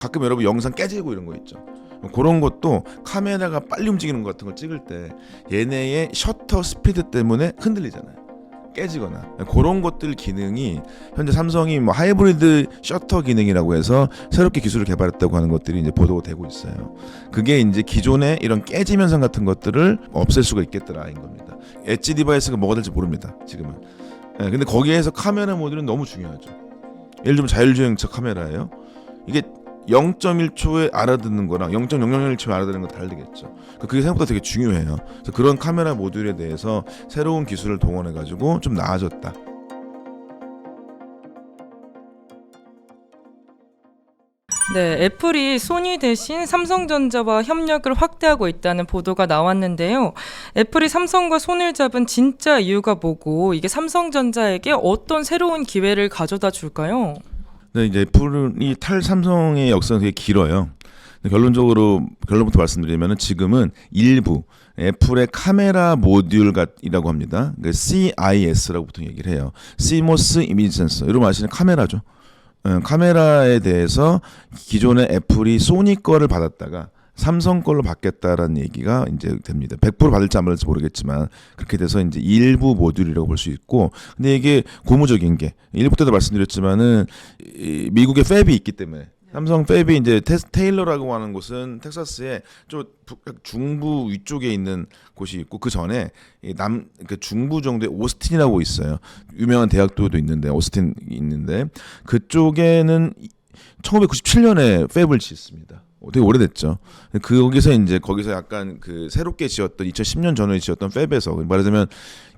가끔 여러분 영상 깨지고 이런 거 있죠. 그런 것도 카메라가 빨리 움직이는 것 같은 걸 찍을 때 얘네의 셔터 스피드 때문에 흔들리잖아요. 깨지거나 그런 것들 기능이 현재 삼성이 뭐 하이브리드 셔터 기능이라고 해서 새롭게 기술을 개발했다고 하는 것들이 이제 보도가 되고 있어요. 그게 이제 기존의 이런 깨짐 현상 같은 것들을 없앨 수가 있겠더라인 겁니다. 엣지 디바이스가 뭐가 될지 모릅니다. 지금은. 예, 근데 거기에서 카메라 모듈은 너무 중요하죠. 예를 들면 자율주행차 카메라예요. 이게 0.1초에 알아듣는 거랑 0.001초에 알아듣는 건 다르겠죠. 그게 생각보다 되게 중요해요. 그래서 그런 카메라 모듈에 대해서 새로운 기술을 동원해 가지고 좀 나아졌다. 네, 애플이 소니 대신 삼성전자와 협력을 확대하고 있다는 보도가 나왔는데요. 애플이 삼성과 손을 잡은 진짜 이유가 뭐고 이게 삼성전자에게 어떤 새로운 기회를 가져다 줄까요? 네, 이제 애플이 탈 삼성의 역사는 되게 길어요. 근데 결론적으로 결론부터 말씀드리면 지금은 일부 애플의 카메라 모듈이라고 합니다. 그 CIS라고 보통 얘기를 해요. CMOS 이미지 센서. 여러분 아시는 카메라죠. 어, 카메라에 대해서 기존의 애플이 소니 거를 받았다가 삼성 걸로 받겠다라는 얘기가 이제 됩니다. 100% 받을지 안 받을지 모르겠지만 그렇게 돼서 이제 일부 모듈이라고 볼 수 있고 근데 이게 고무적인 게 일부 때도 말씀드렸지만은 이 미국에 팹이 있기 때문에 삼성 팹이 이제 테, 테일러라고 하는 곳은 텍사스의 좀 부- 중부 위쪽에 있는 곳이 있고 그 전에 남 그 중부 정도의 오스틴이라고 있어요. 유명한 대학도도 있는데 오스틴 있는데 그쪽에는 1997년에 팹을 짓습니다. 어, 되게 오래됐죠. 그 거기서 이제 거기서 약간 그 새롭게 지었던 2010년 전후에 지었던 팹에서 말하자면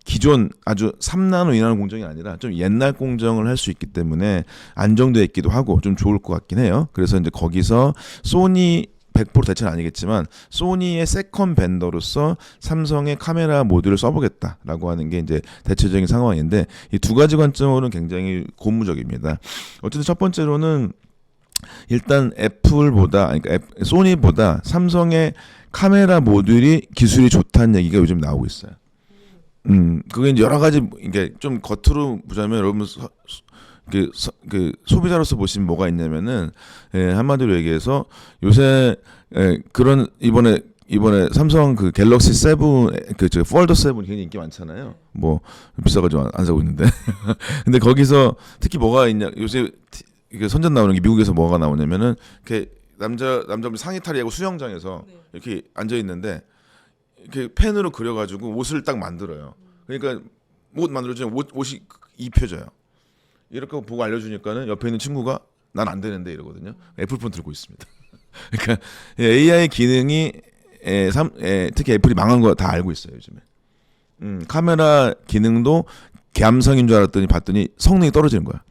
기존 아주 3나노 2나노 공정이 아니라 좀 옛날 공정을 할 수 있기 때문에 안정돼 있기도 하고 좀 좋을 것 같긴 해요. 그래서 이제 거기서 소니 100% 대체는 아니겠지만 소니의 세컨 벤더로서 삼성의 카메라 모듈을 써보겠다라고 하는 게 이제 대체적인 상황인데 이 두 가지 관점으로는 굉장히 고무적입니다. 어쨌든 첫 번째로는 일단 애플보다 그러니까 앱- 소니보다 삼성의 카메라 모듈이 기술이 좋다는 얘기가 요즘 나오고 있어요. 음, 그게 이제 여러 가지 이게 좀 겉으로 보자면 여러분 서, 소- 그, 서- 그 소비자로서 보시면 뭐가 있냐면은 예, 한마디로 얘기해서 요새 예, 그런 이번에 이번에 삼성 그 갤럭시 세븐 그저 폴더 세븐 굉장히 인기 많잖아요. 뭐 비싸가지고 안, 안 사고 있는데. 근데 거기서 특히 뭐가 있냐 요새 티- 이게 선전 나오는 게 미국에서 뭐가 나오냐면은 이렇게 남자 남자분 상의 탈의하고 수영장에서 이렇게 앉아 있는데 이렇게 펜으로 그려가지고 옷을 딱 만들어요. 그러니까 옷 만들어주면 옷 옷이 입혀져요. 이렇게 보고 알려주니까는 옆에 있는 친구가 난 안 되는데 이러거든요. 애플폰 들고 있습니다. 그러니까 AI 기능이 에, 삼, 에, 특히 애플이 망한 거 다 알고 있어요 요즘에. 음, 카메라 기능도 감성인 줄 알았더니 봤더니 성능이 떨어지는 거야.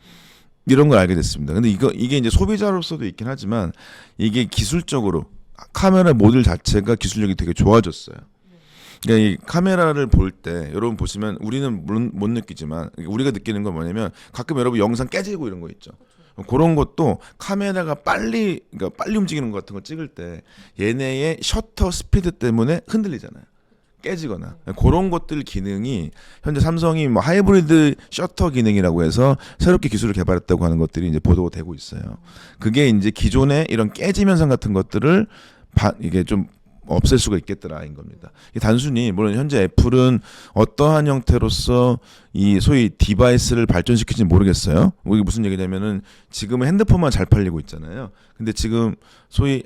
이런 걸 알게 됐습니다. 근데 이거 이게 이제 소비자로서도 있긴 하지만 이게 기술적으로 카메라 모듈 자체가 기술력이 되게 좋아졌어요. 그러니까 이 카메라를 볼 때 여러분 보시면 우리는 물론 못 느끼지만 우리가 느끼는 건 뭐냐면 가끔 여러분 영상 깨지고 이런 거 있죠. 그런 것도 카메라가 빨리 그러니까 빨리 움직이는 것 같은 걸 찍을 때 얘네의 셔터 스피드 때문에 흔들리잖아요. 깨지거나 그런 것들 기능이 현재 삼성이 뭐 하이브리드 셔터 기능이라고 해서 새롭게 기술을 개발했다고 하는 것들이 이제 보도가 되고 있어요. 그게 이제 기존의 이런 깨짐 현상 같은 것들을 바, 이게 좀 없앨 수가 있겠더라인 겁니다. 단순히 물론 현재 애플은 어떠한 형태로서 이 소위 디바이스를 발전시킬지 모르겠어요. 뭐 이게 무슨 얘기냐면은 지금은 핸드폰만 잘 팔리고 있잖아요. 근데 지금 소위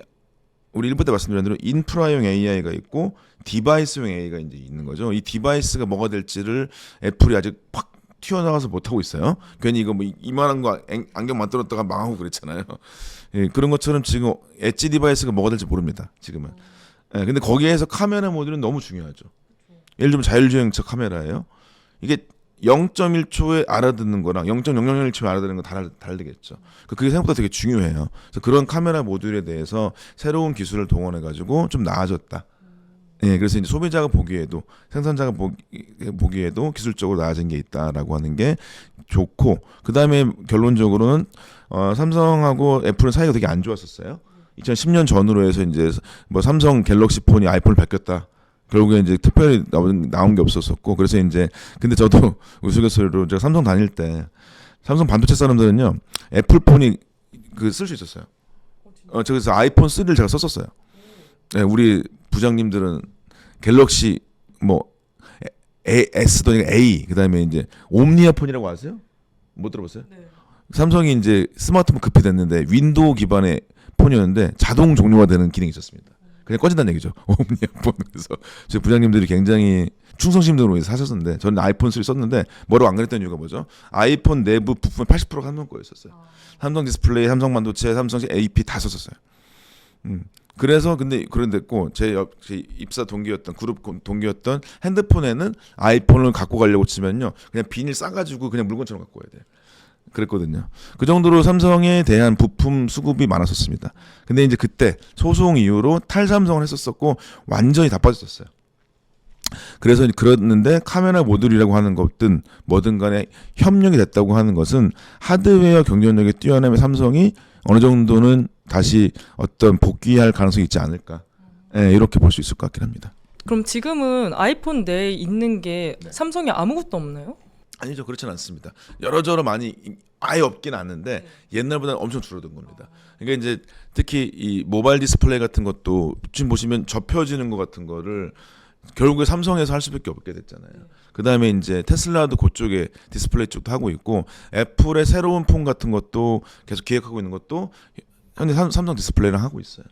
우리 일부 때 말씀드린 대로 인프라용 AI가 있고 디바이스용 AI가 이제 있는 거죠. 이 디바이스가 뭐가 될지를 애플이 아직 확 튀어나가서 못 하고 있어요. 괜히 이거 뭐 이- 이만한 거 앵- 안경 만들었다가 망하고 그랬잖아요. 예, 그런 것처럼 지금 엣지 디바이스가 뭐가 될지 모릅니다. 지금은. 예, 근데 거기에서 카메라 모듈은 너무 중요하죠. 예를 들면 자율주행차 카메라예요. 이게 0.1초에 알아듣는 거랑 0.001초에 알아듣는 건 다르, 다르겠죠. 그게 생각보다 되게 중요해요. 그래서 그런 카메라 모듈에 대해서 새로운 기술을 동원해 가지고 좀 나아졌다. 예, 그래서 이제 소비자가 보기에도 생산자가 보기, 보기에도 기술적으로 나아진 게 있다라고 하는 게 좋고 그 다음에 결론적으로는 어, 삼성하고 애플은 사이가 되게 안 좋았었어요. 2010년 전후로 해서 이제 뭐 삼성 갤럭시 폰이 아이폰을 바뀌었다. 결국에 이제 특별히 나온, 나온 게 없었었고 그래서 이제 근데 저도 우스갯소리로 제가 삼성 다닐 때 삼성 반도체 사람들은요 애플 폰이 그 쓸 수 있었어요. 어, 저기서 아이폰 3를 제가 썼었어요. 네, 우리 부장님들은 갤럭시 뭐 A, S도 아니고 A 그다음에 이제 옴니아폰이라고 아세요? 못 들어봤어요? 삼성이 이제 스마트폰 급히 됐는데 윈도우 기반의 폰이었는데 자동 종료가 되는 기능이 있었습니다. 그냥 꺼진다는 얘기죠. 옴니 아폰. 그래서 제 부장님들이 굉장히 충성심으로 사셨었는데 저는 아이폰 3 썼는데 뭐라고 안 그랬던 이유가 뭐죠? 아이폰 내부 부품 80%가 삼성 거였었어요. 삼성 디스플레이, 삼성 반도체, 삼성 AP 다 썼었어요. 음. 그래서 근데 그런데고 제, 옆, 제 입사 동기였던 그룹 고- 동기였던 핸드폰에는 아이폰을 갖고 가려고 치면요 그냥 비닐 싸가지고 그냥 물건처럼 갖고 와야 돼. 그랬거든요. 그 정도로 삼성에 대한 부품 수급이 많았었습니다. 근데 이제 그때 소송 이후로 탈삼성을 했었었고 완전히 다 빠졌었어요. 그래서 그랬는데 카메라 모듈이라고 하는 것든 뭐든 간에 협력이 됐다고 하는 것은 하드웨어 경쟁력이 뛰어나면 삼성이 어느 정도는 다시 어떤 복귀할 가능성이 있지 않을까. 예, 이렇게 볼 수 있을 것 같긴 합니다. 그럼 지금은 아이폰 내에 있는 게 삼성이 아무것도 없나요? 아니죠. 그렇지는 않습니다. 여러저러 많이 이- 아예 없긴 않는데 옛날보다는 엄청 줄어든 겁니다. 그러니까 이제 특히 이 모바일 디스플레이 같은 것도 지금 보시면 접혀지는 것 같은 거를 결국에 삼성에서 할 수밖에 없게 됐잖아요. 그 다음에 이제 테슬라도 그쪽에 디스플레이 쪽도 하고 있고 애플의 새로운 폰 같은 것도 계속 기획하고 있는 것도 현재 삼- 삼성 디스플레이랑 하고 있어요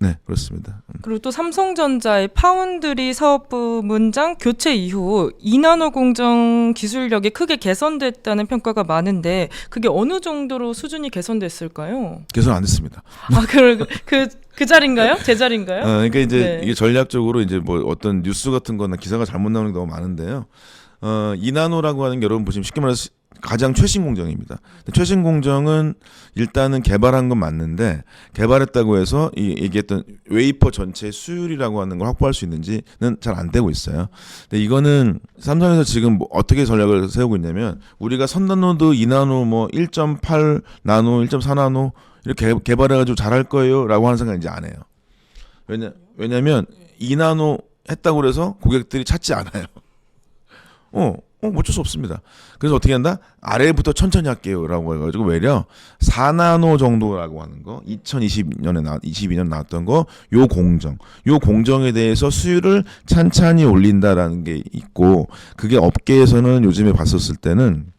네 그렇습니다 음. 그리고 또 삼성전자의 파운드리 사업 부 문장 교체 이후 2나노 공정 기술력이 크게 개선됐다는 평가가 많은데 그게 어느 정도로 수준이 개선됐을까요? 개선 안 됐습니다 아, 그, 그, 그 자리인가요? 제 자리인가요? 어, 그러니까 이제 네. 이게 전략적으로 이제 뭐 어떤 뉴스 같은 거나 기사가 잘못 나오는 게 너무 많은데요. 어, 이나노라고 하는 게 여러분 보시면 쉽게 말해서 가장 최신 공정입니다. 최신 공정은 일단은 개발한 건 맞는데 개발했다고 해서 이 얘기했던 웨이퍼 전체 수율이라고 하는 걸 확보할 수 있는지는 잘 안 되고 있어요. 근데 이거는 삼성에서 지금 뭐 어떻게 전략을 세우고 있냐면 우리가 선단노드 2나노 뭐 1.8 나노, 1.4 나노 이렇게 개- 개발해가지고 잘할 거예요라고 하는 생각 이제 안 해요. 왜냐 왜냐면 2나노 했다고 그래서 고객들이 찾지 않아요. 어, 어, 어쩔 수 없습니다. 그래서 어떻게 한다? 아래부터 천천히 할게요라고 해가지고 외려 4나노 정도라고 하는 거, 2020년에 나, 22년 나왔던 거, 요 공정, 요 공정에 대해서 수율을 찬찬히 올린다라는 게 있고, 그게 업계에서는 요즘에 봤었을 때는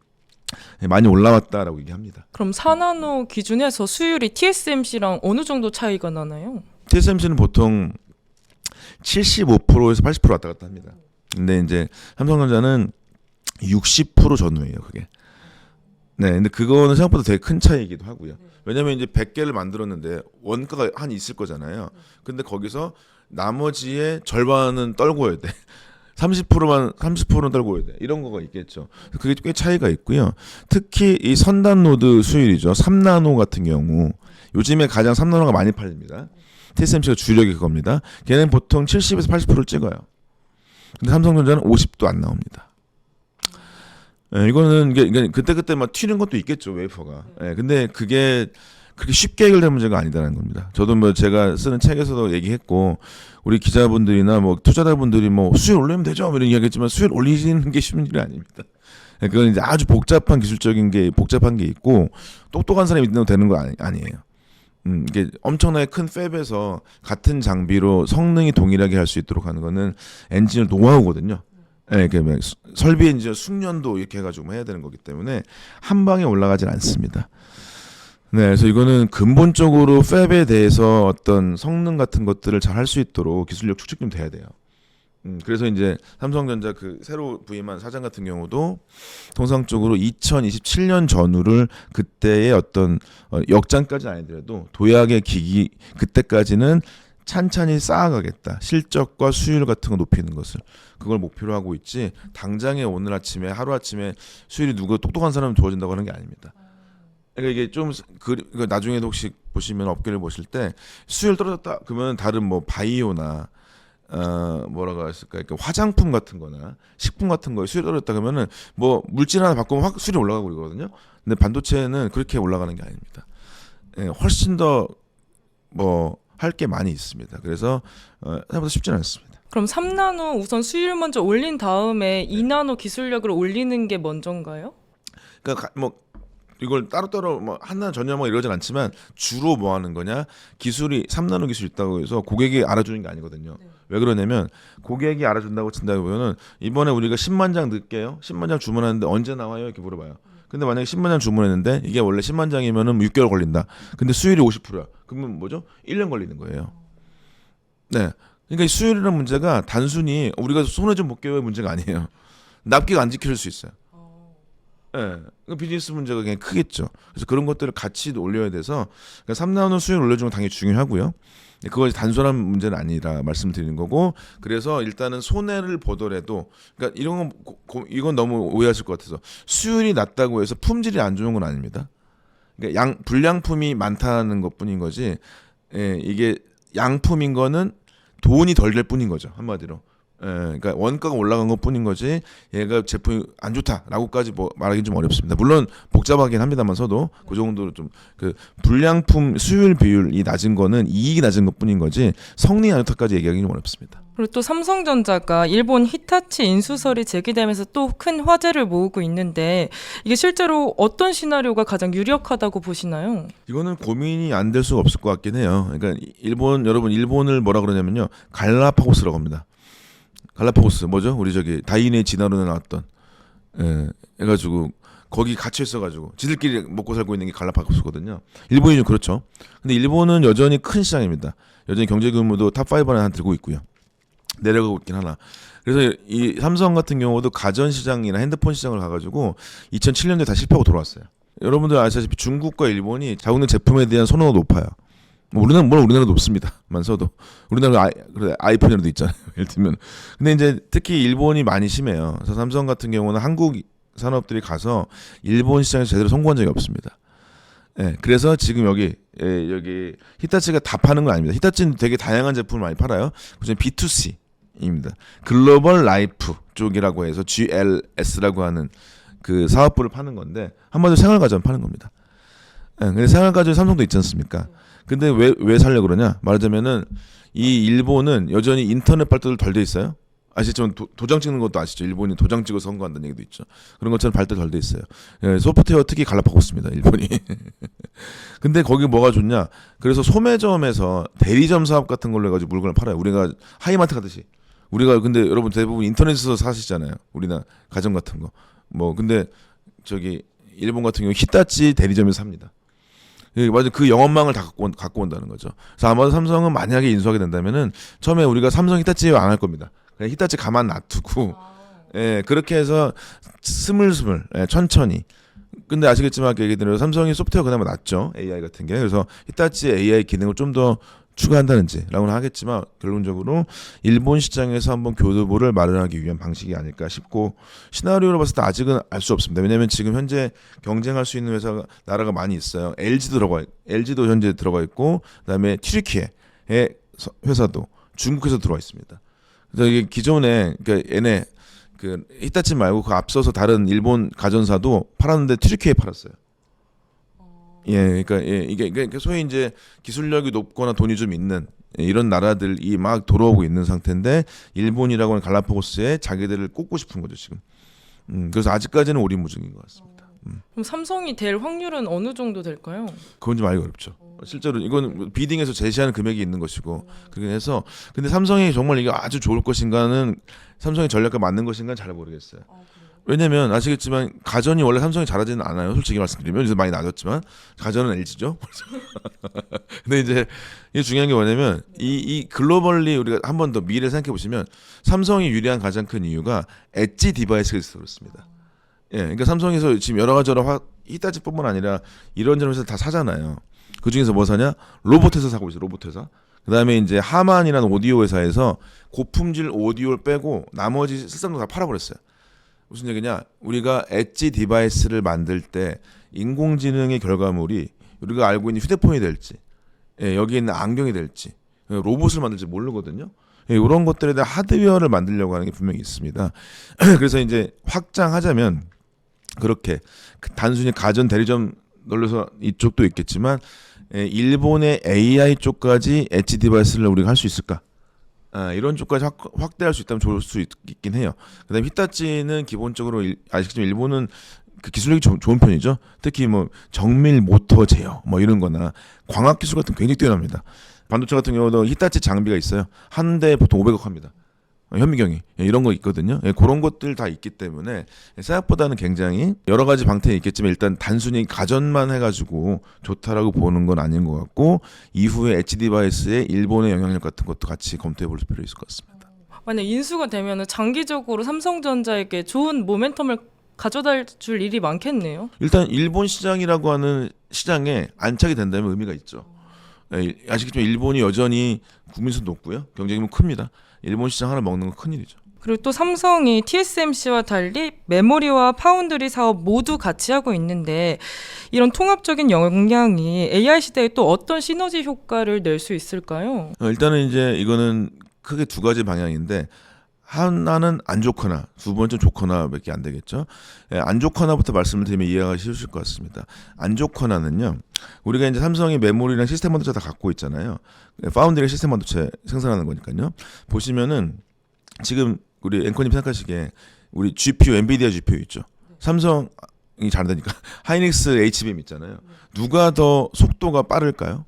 많이 올라왔다라고 얘기합니다. 그럼 4나노 기준에서 수율이 TSMC랑 어느 정도 차이가 나나요? TSMC는 보통 75%에서 80% 왔다 갔다 합니다. 근데 이제 삼성전자는 60% 전후예요, 그게. 네, 근데 그거는 생각보다 되게 큰 차이이기도 하고요. 왜냐면 이제 100개를 만들었는데 원가가 한 있을 거잖아요. 근데 거기서 나머지의 절반은 떨궈야 돼. 30%만 30%는 떨궈야 돼. 이런 거가 있겠죠. 그게 꽤 차이가 있고요. 특히 이 선단 노드 수율이죠. 3나노 같은 경우 요즘에 가장 3나노가 많이 팔립니다. TSMC가 주력이 그겁니다. 걔는 보통 70에서 80%를 찍어요. 근데 삼성전자는 50도 안 나옵니다. 예, 이거는 이게, 그때 그때 막 튀는 것도 있겠죠 웨이퍼가. 예, 근데 그게 그렇게 쉽게 해결될 문제가 아니다라는 겁니다. 저도 뭐 제가 쓰는 책에서도 얘기했고 우리 기자분들이나 뭐 투자자분들이 뭐 수율 올리면 되죠 뭐 이런 이야기했지만 수율 올리는 게 쉬운 일이 아닙니다. 예, 그건 이제 아주 복잡한 기술적인 게 복잡한 게 있고 똑똑한 사람이 있는 되는 거 아니, 아니 에요. 음, 이게 엄청나게 큰 팹에서 같은 장비로 성능이 동일하게 할 수 있도록 하는 거는 엔지니어 노하우거든요. 예, 그뭐 수- 설비 엔지니어 숙련도 이렇게 해가지고 해야 되는 거기 때문에 한 방에 올라가질 않습니다. 네, 그래서 이거는 근본적으로 팹에 대해서 어떤 성능 같은 것들을 잘 할 수 있도록 기술력 축적 좀 돼야 돼요. 음, 그래서 이제 삼성전자 그 새로 부임한 사장 같은 경우도 통상적으로 2027년 전후를 그때의 어떤 어, 역장까지는 아니더라도 도약의 기기 그때까지는 찬찬히 쌓아가겠다. 실적과 수율 같은 거 높이는 것을 그걸 목표로 하고 있지. 당장에 오늘 아침에 하루 아침에 수율이 누구 똑똑한 사람 좋아진다고 하는 게 아닙니다. 그러니까 이게 좀 그, 그 나중에도 혹시 보시면 업계를 보실 때 수율 떨어졌다 그러면 다른 뭐 바이오나 어 뭐라고 했을까 그러니까 화장품 같은 거나 식품 같은 거에 수율이 떨어졌다 그러면은 뭐 물질 하나 바꾸면 확 수율이 올라가고 그러거든요. 근데 반도체는 그렇게 올라가는 게 아닙니다. 예, 훨씬 더뭐 할 게 많이 있습니다. 그래서 어, 생각보다 쉽지는 않습니다. 그럼 3나노 우선 수율 먼저 올린 다음에 2나노 기술력을 올리는 게 먼저인가요? 그러니까 가- 뭐 이걸 따로따로 뭐 하나 전념하고 이러진 않지만 주로 뭐 하는 거냐 기술이 3나노 기술 있다고 해서 고객이 알아주는 게 아니거든요. 왜 그러냐면 고객이 알아준다고 친다고 보면은 이번에 우리가 10만 장 넣을게요. 10만 장 주문하는데 언제 나와요? 이렇게 물어봐요. 근데 만약에 10만 장 주문했는데 이게 원래 10만 장이면은 6개월 걸린다. 근데 수율이 50%야. 그러면 뭐죠? 1년 걸리는 거예요. 네. 그러니까 이 수율이라는 문제가 단순히 우리가 손에 좀 볼게요의 문제가 아니에요. 납기가 안 지켜질 수 있어요. 예. 그 비즈니스 문제가 그냥 크겠죠. 그래서 그런 것들을 같이 올려야 돼서 그러니까 3나오는 수율 올려주는 건 당연히 중요하고요. 그것이 단순한 문제는 아니라 말씀드리는 거고 그래서 일단은 손해를 보더라도 그러니까 이런 건 이건 너무 오해하실 것 같아서 수율이 낮다고 해서 품질이 안 좋은 건 아닙니다. 그러니까 양 불량품이 많다는 것뿐인 거지 예, 이게 양품인 거는 돈이 덜 될 뿐인 거죠 한마디로. 예, 그러니까 원가가 올라간 것 뿐인 거지 얘가 제품이 안 좋다라고까지 뭐 말하기 좀 어렵습니다. 물론 복잡하긴 합니다만서도 그 정도로 좀 그 불량품 수율 비율이 낮은 거는 이익이 낮은 것 뿐인 거지 성능이 안 좋다까지 얘기하기 좀 어렵습니다. 그리고 또 삼성전자가 일본 히타치 인수설이 제기되면서 또 큰 화제를 모으고 있는데 이게 실제로 어떤 시나리오가 가장 유력하다고 보시나요? 이거는 고민이 안 될 수가 없을 것 같긴 해요. 그러니까 일본 여러분 일본을 뭐라 그러냐면요 갈라파고스라고 합니다. 갈라파고스 뭐죠? 우리 저기 다이네 진화론에 나왔던 예, 해가지고 거기 갇혀 있어가지고 지들끼리 먹고 살고 있는 게 갈라파고스거든요. 일본이 좀 그렇죠. 근데 일본은 여전히 큰 시장입니다. 여전히 경제 규모도 탑 5 안에 한 들고 있고요. 내려가고 있긴 하나. 그래서 이 삼성 같은 경우도 가전 시장이나 핸드폰 시장을 가가지고 2007년도에 다 실패하고 돌아왔어요. 여러분들 아시다시피 중국과 일본이 자국내 제품에 대한 선호가 높아요. 뭐 우리나라 물론 우리나라도 높습니다만 서도 우리나라 아이, 아이폰이라도 있잖아요. 예를 들면 근데 이제 특히 일본이 많이 심해요. 그래서 삼성 같은 경우는 한국 산업들이 가서 일본 시장에서 제대로 성공한 적이 없습니다. 예, 그래서 지금 여기 예, 여기 히타치가 다 파는 건 아닙니다. 히타치는 되게 다양한 제품을 많이 팔아요. 그중에 B2C입니다. 글로벌 라이프 쪽이라고 해서 GLS라고 하는 그 사업부를 파는 건데 한마디로 생활가전 파는 겁니다. 예, 근데 생활가전 삼성도 있지 않습니까? 근데 왜 왜 살려 그러냐? 말하자면은 이 일본은 여전히 인터넷 발달도 덜 돼 있어요. 아시지만 도, 도장 찍는 것도 아시죠? 일본이 도장 찍어 선거한다는 얘기도 있죠. 그런 것처럼 발달 덜 돼 있어요. 예, 소프트웨어 특히 갈라파고스입니다. 일본이. 근데 거기 뭐가 좋냐? 그래서 소매점에서 대리점 사업 같은 걸로 해가지고 물건을 팔아요. 우리가 하이마트 가듯이. 우리가 근데 여러분 대부분 인터넷에서 사시잖아요. 우리나 가전 같은 거. 뭐 근데 저기 일본 같은 경우 히타치 대리점에서 삽니다. 예, 맞아. 그 영업망을 다 갖고, 온, 갖고 온다는 거죠. 그래서 아마도 삼성은 만약에 인수하게 된다면은 처음에 우리가 삼성 히타치 안 할 겁니다. 그냥 히타치 가만 놔두고, 예, 그렇게 해서 스물스물, 예, 천천히. 근데 아시겠지만 아까 얘기 드린 대로 삼성이 소프트웨어 그나마 낫죠. AI 같은 게. 그래서 히타치 AI 기능을 좀 더 추가한다는지라고는 하겠지만 결론적으로 일본 시장에서 한번 교두보를 마련하기 위한 방식이 아닐까 싶고 시나리오로 봤을 때 아직은 알 수 없습니다. 왜냐하면 지금 현재 경쟁할 수 있는 회사가 나라가 많이 있어요. LG도 들어가 있- LG도 현재 들어가 있고 그다음에 튀르키예의 서- 회사도 중국 회사 들어와 있습니다. 그래서 이게 기존에 그러니까 얘네 그 히타치 말고 그 앞서서 다른 일본 가전사도 팔았는데 튀르키예에 팔았어요. 예, 그러니까 예, 이게 그러니까 소위 이제 기술력이 높거나 돈이 좀 있는 예, 이런 나라들이 막 돌아오고 있는 상태인데 일본이라고 하는 갈라파고스에 자기들을 꽂고 싶은 거죠 지금. 음, 그래서 아직까지는 오리무중인 것 같습니다. 그럼 삼성이 될 확률은 어느 정도 될까요? 그건 좀 알기 어렵죠. 실제로 이건 비딩에서 제시하는 금액이 있는 것이고 그게 해서 근데 삼성이 정말 이게 아주 좋을 것인가는 삼성의 전략과 맞는 것인가는 잘 모르겠어요. 왜냐면 아시겠지만 가전이 원래 삼성이 잘하지는 않아요. 솔직히 말씀드리면 요새 많이 낮았지만 가전은 LG죠. 근데 이제 이게 중요한 게 뭐냐면 이, 이 글로벌리 우리가 한 번 더 미래를 생각해 보시면 삼성이 유리한 가장 큰 이유가 엣지 디바이스가 있어서 그렇습니다. 예, 그러니까 삼성에서 지금 여러 가지 화 히타치뿐만 아니라 이런저런 회사 다 사잖아요. 그 중에서 뭐 사냐? 로봇 회사 사고 있어. 로봇 회사. 그다음에 이제 하만이라는 오디오 회사에서 고품질 오디오를 빼고 나머지 실상도 다 팔아버렸어요. 무슨 얘기냐? 우리가 엣지 디바이스를 만들 때 인공지능의 결과물이 우리가 알고 있는 휴대폰이 될지, 예, 여기 있는 안경이 될지, 예, 로봇을 만들지 모르거든요. 예, 이런 것들에 대한 하드웨어를 만들려고 하는 게 분명히 있습니다. 그래서 이제 확장하자면 그렇게 그 단순히 가전 대리점 놀려서 이쪽도 있겠지만 예, 일본의 AI 쪽까지 엣지 디바이스를 우리가 할 수 있을까? 아, 이런 쪽까지 확, 확대할 수 있다면 좋을 수 있, 긴 해요. 그다음에 히타치는 기본적으로 일, 아시겠지만 일본은 그 기술력이 조- 좋은 편이죠. 특히 뭐 정밀 모터 제어 뭐 이런 거나 광학 기술 같은 거 굉장히 뛰어납니다. 반도체 같은 경우도 히타치 장비가 있어요. 한 대에 보통 500억 합니다. 어, 현미경이 예, 이런 거 있거든요. 예, 그런 것들 다 있기 때문에 생각보다는 굉장히 여러 가지 방태는 있겠지만 일단 단순히 가전만 해가지고 좋다라고 보는 건 아닌 것 같고 이후에 엣지 디바이스의 일본의 영향력 같은 것도 같이 검토해 볼 필요 있을 것 같습니다. 만약 인수가 되면은 장기적으로 삼성전자에게 좋은 모멘텀을 가져다 줄 일이 많겠네요. 일단 일본 시장이라고 하는 시장에 안착이 된다면 의미가 있죠. 예, 아시겠지만 일본이 여전히 국민수 높고요. 경쟁력은 큽니다. 일본 시장 하나 먹는 건 큰일이죠. 그리고 또 삼성이 TSMC와 달리 메모리와 파운드리 사업 모두 같이 하고 있는데 이런 통합적인 영향이 AI 시대에 또 어떤 시너지 효과를 낼 수 있을까요? 어, 일단은 이제 이거는 크게 두 가지 방향인데 하나는 안 좋거나 두 번째는 좋거나밖에 안 되겠죠. 예, 안 좋거나부터 말씀을 드리면 이해가 쉬우실 것 같습니다. 안 좋거나는요. 우리가 이제 삼성이 메모리랑 시스템 반도체 다 갖고 있잖아요. 예, 파운드리 시스템 반도체 생산하는 거니까요. 보시면은 지금 우리 앵커님 생각하시기에 우리 GPU 엔비디아 GPU 있죠. 삼성이 잘되니까 하이닉스 HBM 있잖아요. 누가 더 속도가 빠를까요?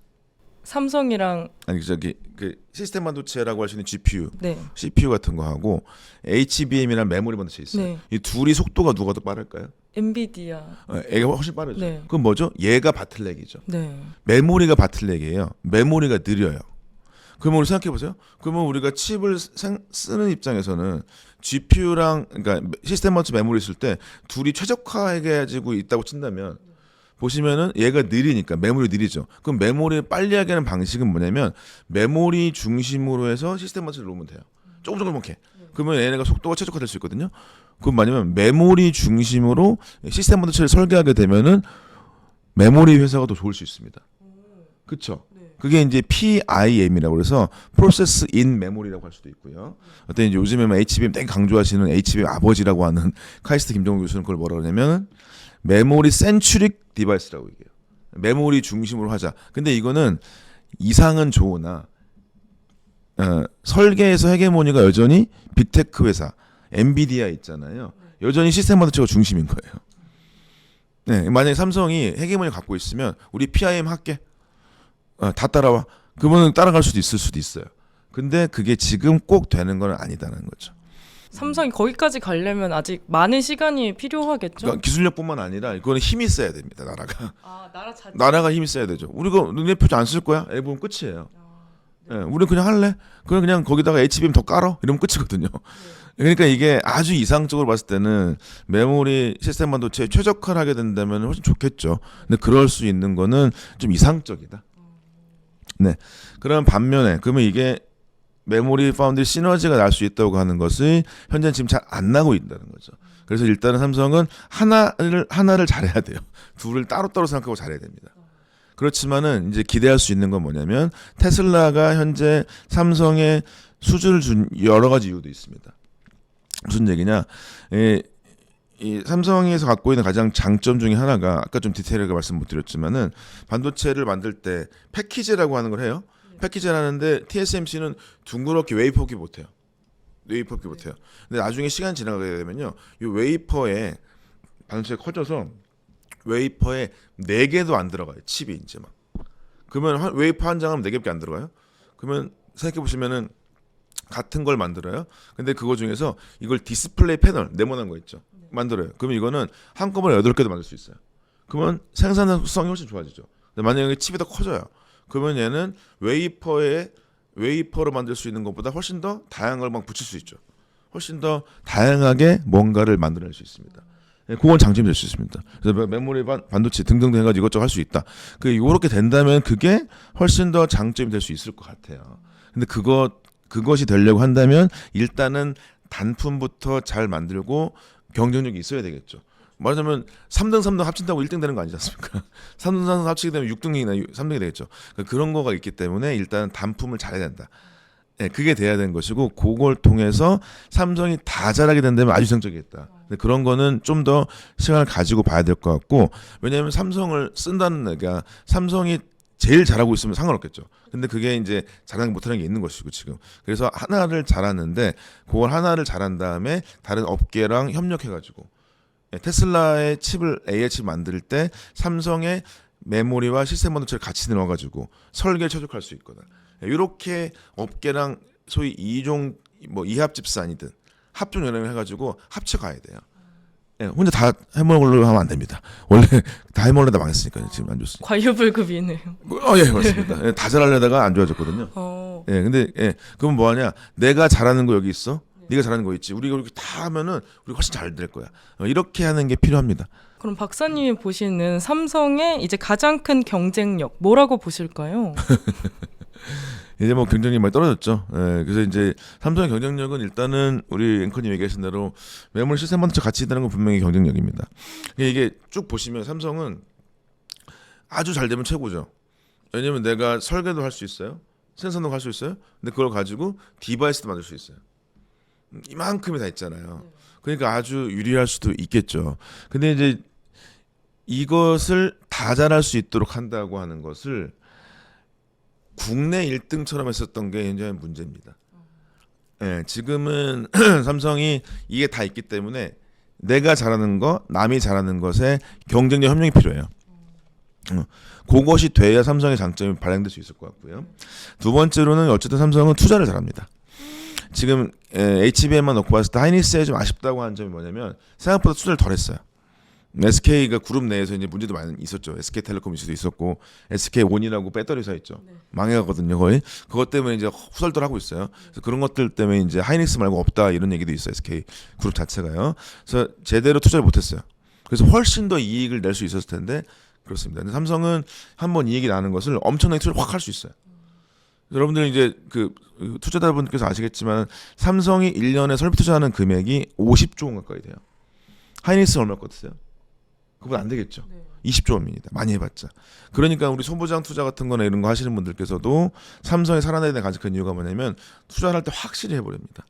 삼성이랑 아니 저기 그 시스템 반도체라고 할 수 있는 GPU, 네. CPU 같은 거 하고 HBM이란 메모리 반도체 있어요. 네. 이 둘이 속도가 누가 더 빠를까요? 엔비디아. 어, 얘가 훨씬 빠르죠. 네. 그건 뭐죠? 얘가 바틀렉이죠. 네. 메모리가 바틀렉이에요. 메모리가 느려요. 그러면 우리 생각해 보세요. 그러면 우리가 칩을 생- 쓰는 입장에서는 GPU랑 그러니까 시스템 반도체 메모리 있을 때 둘이 최적화해 가지고 있다고 친다면 보시면은 얘가 느리니까 메모리 느리죠. 그럼 메모리를 빨리 하게 하는 방식은 뭐냐면 메모리 중심으로 해서 시스템 반도체를 놓으면 돼요. 조금 조금 이렇게. 그러면 얘네가 속도가 최적화될 수 있거든요. 그럼 뭐냐면 메모리 중심으로 시스템 반도체를 설계하게 되면은 메모리 회사가 더 좋을 수 있습니다. 그렇죠? 그게 이제 PIM이라고 그래서 Process in Memory라고 할 수도 있고요. 어떤 이제 요즘에 뭐 HBM 되게 강조하시는 HBM 아버지라고 하는 카이스트 김정우 교수는 그걸 뭐라 그러냐면 메모리 센츄릭 디바이스라고 얘기해요. 메모리 중심으로 하자. 근데 이거는 이상은 좋으나 어, 설계에서 헤게모니가 여전히 빅테크 회사 엔비디아 있잖아요. 여전히 시스템 반도체가 중심인 거예요. 네, 만약에 삼성이 헤게모니 갖고 있으면 우리 PIM 할게. 어, 다 따라와. 그러면 따라갈 수도 있을 수도 있어요. 근데 그게 지금 꼭 되는 건 아니다는 거죠. 삼성이 거기까지 가려면 아직 많은 시간이 필요하겠죠. 그러니까 기술력뿐만 아니라 이거는 힘이 있어야 됩니다. 나라가 아 나라 자체. 나라가 힘이 써야 되죠. 우리가 눈에 표지 안 쓸 거야? 애 보면 끝이에요. 예, 우리 그냥 할래? 그냥 그냥 거기다가 HBM 더 깔어? 이러면 끝이거든요. 그러니까 이게 아주 이상적으로 봤을 때는 메모리 시스템 반도체 최적화를 하게 된다면 훨씬 좋겠죠. 근데 그럴 수 있는 거는 좀 이상적이다. 네. 그럼 반면에 그러면 이게 메모리 파운드리 시너지가 날 수 있다고 하는 것이 현재 지금 잘 안 나고 있다는 거죠. 그래서 일단은 삼성은 하나를 하나를 잘해야 돼요. 둘을 따로따로 생각하고 잘해야 됩니다. 그렇지만은 이제 기대할 수 있는 건 뭐냐면 테슬라가 현재 삼성에 수주를 준 여러 가지 이유도 있습니다. 무슨 얘기냐? 이, 이 삼성에서 갖고 있는 가장 장점 중에 하나가 아까 좀 디테일하게 말씀 못 드렸지만은 반도체를 만들 때 패키지라고 하는 걸 해요. 패키지를 하는데 TSMC는 둥그렇게 웨이퍼기 못해요. 웨이퍼기 못해요. 근데 나중에 시간 지나가게 되면요, 이 웨이퍼에 반도체가 커져서 웨이퍼에 네 개도 안 들어가요. 칩이 이제 막. 그러면 한- 웨이퍼 한 장은 네 개밖에 안 들어가요. 그러면 생각해 보시면은 같은 걸 만들어요. 근데 그거 중에서 이걸 디스플레이 패널 네모난 거 있죠. 만들어요. 그러면 이거는 한꺼번에 여덟 개도 만들 수 있어요. 그러면 생산성이 훨씬 좋아지죠. 근데 만약에 칩이 더 커져요. 그러면 얘는 웨이퍼에 웨이퍼로 만들 수 있는 것보다 훨씬 더 다양한 걸 막 붙일 수 있죠. 훨씬 더 다양하게 뭔가를 만들어낼 수 있습니다. 예, 그건 장점이 될 수 있습니다. 그래서 메- 메모리 반, 반도체 등등 해가지고 이것저것 할 수 있다. 그 이렇게 된다면 그게 훨씬 더 장점이 될 수 있을 것 같아요. 근데 그거 그것이 되려고 한다면 일단은 단품부터 잘 만들고 경쟁력이 있어야 되겠죠. 말하자면 3등 3등 합친다고 1등 되는 거 아니지 않습니까? 3등 3등 합치게 되면 6등이나 3등이 되겠죠. 그러니까 그런 거가 있기 때문에 일단 단품을 잘해야 된다. 예, 그게 돼야 되는 것이고 그걸 통해서 삼성이 다 잘하게 된다면 아주 성적이겠다. 그런 거는 좀 더 시간을 가지고 봐야 될 것 같고 왜냐하면 삼성을 쓴다는 얘기가 삼성이 제일 잘하고 있으면 상관없겠죠. 근데 그게 이제 잘하지 못하는 게 있는 것이고 지금 그래서 하나를 잘하는데 그걸 하나를 잘한 다음에 다른 업계랑 협력해가지고 예, 테슬라의 칩을 AI 칩 만들 때 삼성의 메모리와 시스템 반도체를 같이 넣어가지고 설계를 최적화할 수 있거든. 이렇게 업계랑 소위 이종 뭐 이합 집산이든 합종 연합을 해가지고 합쳐 가야 돼요. 예, 혼자 다 해먹으려고 하면 안 됩니다. 원래 다 해먹으려다 망했으니까 지금 안 좋습니다. 과유불급이네요. 어, 예, 맞습니다. 예, 다 잘하려다가 안 좋아졌거든요. 어, 예, 근데 예, 그럼 뭐 하냐? 내가 잘하는 거 여기 있어. 네가 잘하는 거 있지. 우리가 이렇게 다 하면은 우리 훨씬 잘 될 거야. 어, 이렇게 하는 게 필요합니다. 그럼 박사님이 보시는 삼성의 이제 가장 큰 경쟁력 뭐라고 보실까요? 이제 뭐 경쟁력이 많이 떨어졌죠. 예, 그래서 이제 삼성의 경쟁력은 일단은 우리 앵커님 얘기하신 대로 메모리 시스템 반도체 같이 있다는 건 분명히 경쟁력입니다. 그러니까 이게 쭉 보시면 삼성은 아주 잘 되면 최고죠. 왜냐면 내가 설계도 할 수 있어요. 생산도 할 수 있어요. 근데 그걸 가지고 디바이스도 만들 수 있어요. 음, 이만큼이 다 있잖아요. 그러니까 아주 유리할 수도 있겠죠. 근데 이제 이것을 다 잘할 수 있도록 한다고 하는 것을 국내 1등처럼 했었던 게 굉장히 문제입니다. 예, 지금은 삼성이 이게 다 있기 때문에 내가 잘하는 거, 남이 잘하는 것에 경쟁력 협력이 필요해요. 어, 그것이 돼야 삼성의 장점이 발행될 수 있을 것 같고요. 두 번째로는 어쨌든 삼성은 투자를 잘합니다. 지금 HBM만 놓고 봤을 때 하이닉스에 좀 아쉽다고 하는 점이 뭐냐면 생각보다 투자를 덜 했어요. SK가 그룹 내에서 이제 문제도 많이 있었죠. SK텔레콤 이슈도 있었고 SK온이라고 배터리 회사 있죠. 망해가거든요 거의. 그것 때문에 이제 후설들 하고 있어요. 그래서 그런 것들 때문에 이제 하이닉스 말고 없다 이런 얘기도 있어요. SK 그룹 자체가요. 그래서 제대로 투자를 못했어요. 그래서 훨씬 더 이익을 낼 수 있었을 텐데 그렇습니다. 근데 삼성은 한번 이익이 나는 것을 엄청나게 투자를 확 할 수 있어요. 여러분들 이제 그 투자자분께서 아시겠지만 삼성이 1년에 설비 투자하는 금액이 50조 원 가까이 돼요. 하이닉스 얼마 같으세요? 그보다 안 되겠죠. 20조 원입니다. 많이 해봤자. 그러니까 우리 손보장 투자 같은 거나 이런 거 하시는 분들께서도 삼성이 살아내야 되는 가장 큰 이유가 뭐냐면 투자를 할 때 확실히 해버립니다.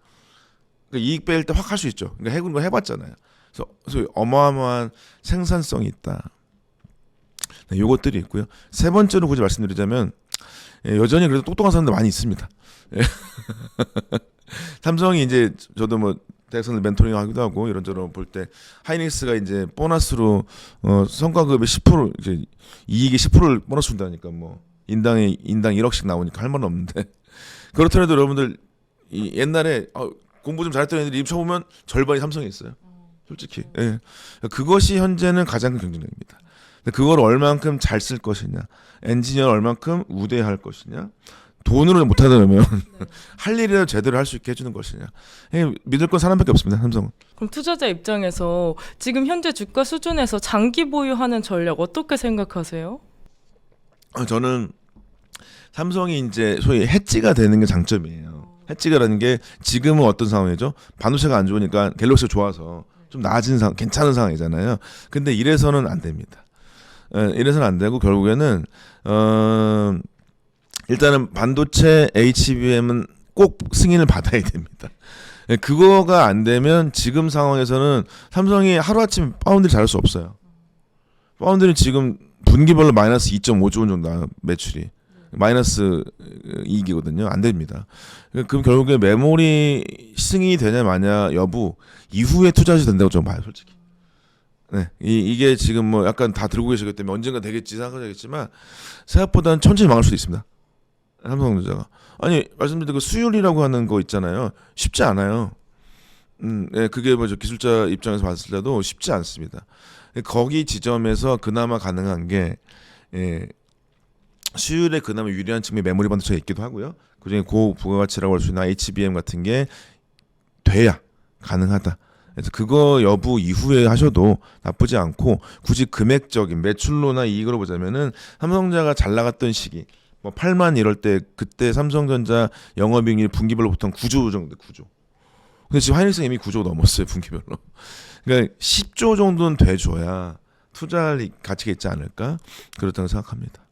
그러니까 이익 뺄때확 할 수 있죠. 그러니까 해군 거 해봤잖아요. 그래서, 그래서 어마어마한 생산성이 있다. 네, 요것들이 있고요. 세 번째로 굳이 말씀드리자면 예, 여전히 그래도 똑똑한 사람들 많이 있습니다. 예. 삼성이 이제 저도 뭐 대학생들 멘토링 하기도 하고 이런저런 볼 때 하이닉스가 이제 보너스로 어 성과급의 10% 이제 이익의 10%를 보너스 준다니까 뭐 인당에 인당 1억씩 나오니까 할 말은 없는데 그렇더라도 여러분들 이 옛날에 어, 공부 좀 잘했던 애들이 입사 보면 절반이 삼성에 있어요. 솔직히 예. 그것이 현재는 가장 큰 경쟁력입니다. 근데 그걸 얼만큼 잘 쓸 것이냐, 엔지니어 얼만큼 우대할 것이냐, 돈으로 못하더라면 할 일이라도 제대로 할 수 있게 해주는 것이냐. 예, 믿을 건 사람밖에 없습니다. 삼성은. 그럼 투자자 입장에서 지금 현재 주가 수준에서 장기 보유하는 전략 어떻게 생각하세요? 어, 저는 삼성이 이제 소위 해지가 되는 게 장점이에요. 해지가라는 게 지금은 어떤 상황이죠? 반도체가 안 좋으니까 갤럭시가 좋아서 좀 나아진 상황, 괜찮은 상황이잖아요. 근데 이래서는 안 됩니다. 예, 이래서는 안 되고 결국에는 어 일단은 반도체 HBM은 꼭 승인을 받아야 됩니다. 예, 그거가 안 되면 지금 상황에서는 삼성이 하루아침 파운드를 잘할 수 없어요. 파운드는 지금 분기별로 마이너스 2.5조 원 정도 매출이. 마이너스 이익이거든요. 안 됩니다. 그럼 결국에 메모리 승인이 되냐 마냐 여부 이후에 투자하셔도 된다고 좀 봐요, 솔직히. 네, 이, 이게 지금 뭐 약간 다 들고 계시기 때문에 언젠가 되겠지 생각하겠지만 생각보다는 천천히 망할 수도 있습니다. 삼성전자가 아니 말씀드린 그 수율이라고 하는 거 있잖아요. 쉽지 않아요. 음, 예, 그게 뭐저 기술자 입장에서 봤을 때도 쉽지 않습니다. 거기 지점에서 그나마 가능한 게 예, 수율에 그나마 유리한 측면이 메모리 반도체가 있기도 하고요. 그중에 고부가가치라고 할 수 있는 HBM 같은 게 돼야 가능하다. 그래서 그거 여부 이후에 하셔도 나쁘지 않고 굳이 금액적인 매출로나 이익으로 보자면은 삼성자가 잘 나갔던 시기 뭐 8만 이럴 때 그때 삼성전자 영업이익률 분기별로 보통 9조 정도 9조. 근데 지금 하이닉스 이미 9조 넘었어요 분기별로. 그러니까 10조 정도는 돼줘야 투자할 가치가 있지 않을까 그렇다고 생각합니다.